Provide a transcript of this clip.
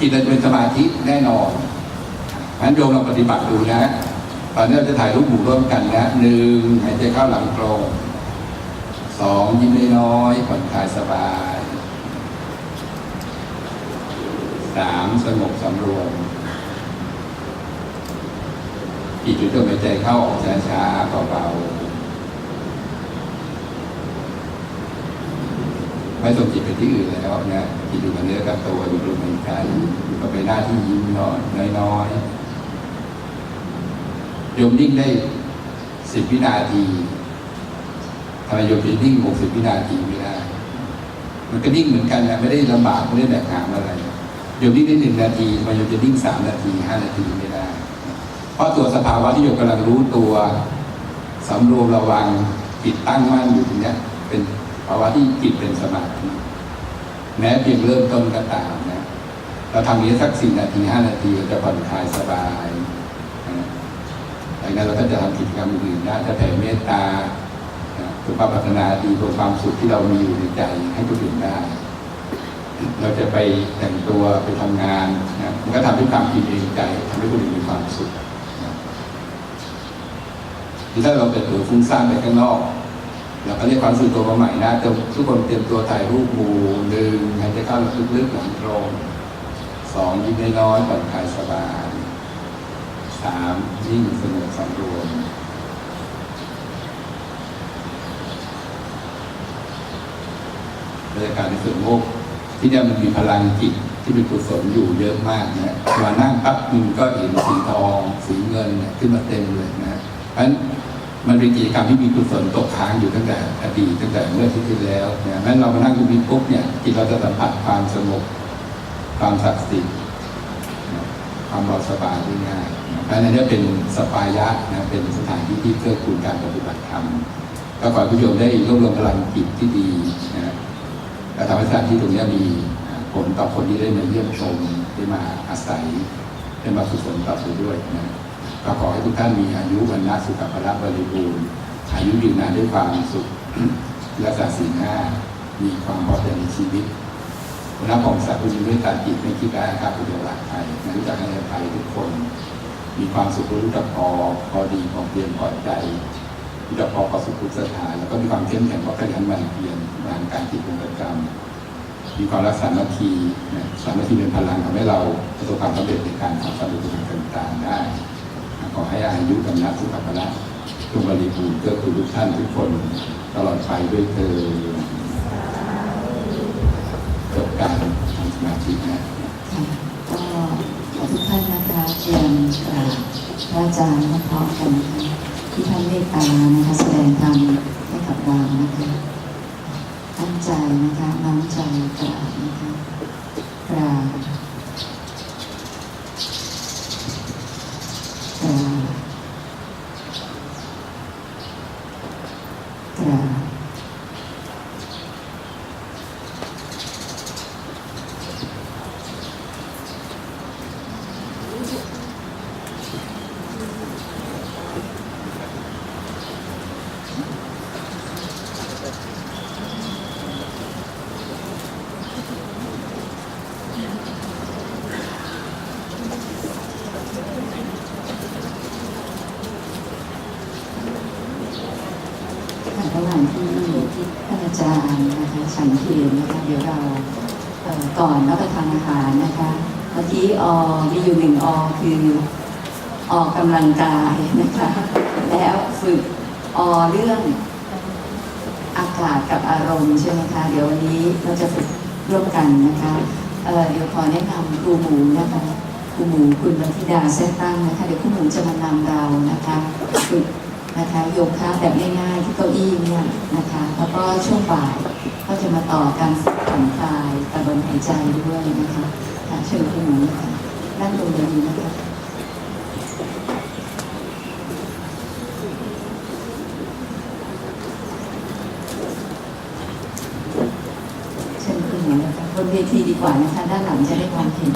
จิตจะเป็นสมาธิแน่นอนงั้นโยมเราปฏิบัติดูนะตอนนี้เราจะถ่ายรูปหมู่ร่วมกันนะหนึ่งหายใจเข้าหลังตรงสองยิ้มน้อยๆผ่อนคลายสบายสามสงบสำรวมอีกจุดลมหายใจเข้าออกช้าๆเบาๆ ไม่ส่งจิตไปที่อื่นแล้วนะจิตอยู่กับเนื้อกับตัวอยู่ลมหายใจอยู่กับใบหน้าที่ยิ้มน้อยน้อยๆโยมนิ่งได้สิบวินาทีทำไมโยมจะนิ่งหกสิบวินาทีไม่ได้ มันก็นิ่งเหมือนกันนะไม่ได้ลำบากไม่ได้แบกหามอะไรโยมนิ่งได้หนึ่งนาทีทำไมโยมจะนิ่งสามนาทีห้านาทีไม่ได้ เพราะตัวสภาวะที่โยมกำลังรู้ตัวสำรวมระวังจิตตั้งมั่นอยู่ตรงนี้เป็น ภาวะที่จิตเป็นสมาธิแม้เพียงเริ่มต้นก็ตามนะเราทำนี้สักสี่นาทีห้านาทีเราจะผ่อนคลายสบายนะหลังนั้นเราก็จะทำกิจกรรมอื่นได้จะแผ่เมตตาสุภาพพัฒนาดีตัวความสุขที่เรามีอยู่ในใจให้คนอื่นได้ เราจะไปแต่งตัวไปทำงานนะมันก็ทำด้วยความอิ่มเองใจทำให้คนอื่นมีความสุขนะถ้าเราเปิดเผยฟุ้งซ่านไปข้างนอก เราก็เรียกความรู้สึกตัวมาใหม่นะทุกคนเตรียมตัวถ่ายรูปหมู่หนึ่งหายใจเข้าลึกๆหลังตรงสองยิ้มน้อยๆผ่อนคลายสบายสามยิ่งสงบสำรวมบรรยากาศในสวนโมกที่นี่มันมีพลังจิตที่เป็นกุศลอยู่เยอะมากนะมานั่งปั๊บมันก็เห็นสีทอง สีเงินเนี่ยขึ้นมาเต็มเลยนะเพราะฉะนั้น มันเป็นกิจกรรมที่มีกุศลตกค้างอยู่ตั้งแต่อดีตตั้งแต่เมื่อที่ที่แล้วเนี่ยแม้เรามานั่งตรงนี้ปุ๊บเนี่ยจิตเราจะสัมผัสความสงบความศักดิ์สิทธิ์ความเบาสบายได้ง่ายเพราะนั้นเนี่ยเป็นสปายะนะเป็นสถานที่ที่เพื่อคุณการปฏิบัติธรรมก็ขอให้ผู้ชมได้รวบรวมพลังจิตที่ดีนะและทำให้สถานที่ตรงนี้มีผลต่อคนที่ได้มาเยี่ยมชมได้มาอาศัยได้มาฝึกฝนต่อไปด้วยนะ ก็ขอให้ทุกท่านมีอายุวันนะสุขภาระบริบูรณ์อายุยืนนานด้วยความสุขรักษาศีลห้ามีความพอใจในชีวิตวันนั้นของสัตว์ผู้มีเมตตาจิตไม่คิดร้ายอาฆาตพยาบาทใครนะรู้จักให้อภัยทุกคน มีความสุขรู้จักพอพอดีพอเพียงพอใจรู้จักพอประสบทุกสถานแล้วก็มีความเข้มแข็งเพราะขยันหมั่นเพียรงานการจิตเป็นประจำมีความรักสามัคคีสามัคคีเป็นพลังทำให้เราประสบความสำเร็จในการทำสำเร็จต่างๆได้ อให้อายุกำนัดสุขภาระจงบริบูรณ์เกื้อทุกท่านทุกคนตลอดไปด้วยเธอจบการทำสมาธินะค่ะก็ขอทุกท่านนะคะเตรียมกราบพระอาจารย์พร้อมกันนะคะที่ท่านเมตตานะคะแสดงธรรมให้กับเรานะคะตั้งใจนะคะน้อมใจกราบนะคะกราบ ค่ะระหว่างที่ท่านอาจารย์นะคะฉันเพลนะคะเดี๋ยวเราเก่อนรับประทานอาหารนะคะเมื่อกี้อมีอยู่หนึ่งอคือออกกำลังกายนะคะ แล้วฝึกอเรื่องอากาศกับอารมณ์ใช่ไหมคะ เดี๋ยววันนี้เราจะฝึกร่วมกันนะคะเเดี๋ยวขอแนะนำครูหมูนะคะครูหมูคุณบันทิดาแซ่ตั้งนะคะ เดี๋ยวครูหมูจะมานำเรานะคะฝึก นะคะโยคะแบบง่ายๆที่เก้าอี้เนี่ยนะคะ แล้วก็ช่วงบ่ายก็จะมาต่อการผ่อนคลายกระบนหายใจด้วยนะคะค่ะเชิญคุณหมูนะคะนั่งตรงนี้นะคะเชิญคุณหมูนะคะบนเวทีดีกว่านะคะ ด้านหลังจะได้มองเห็น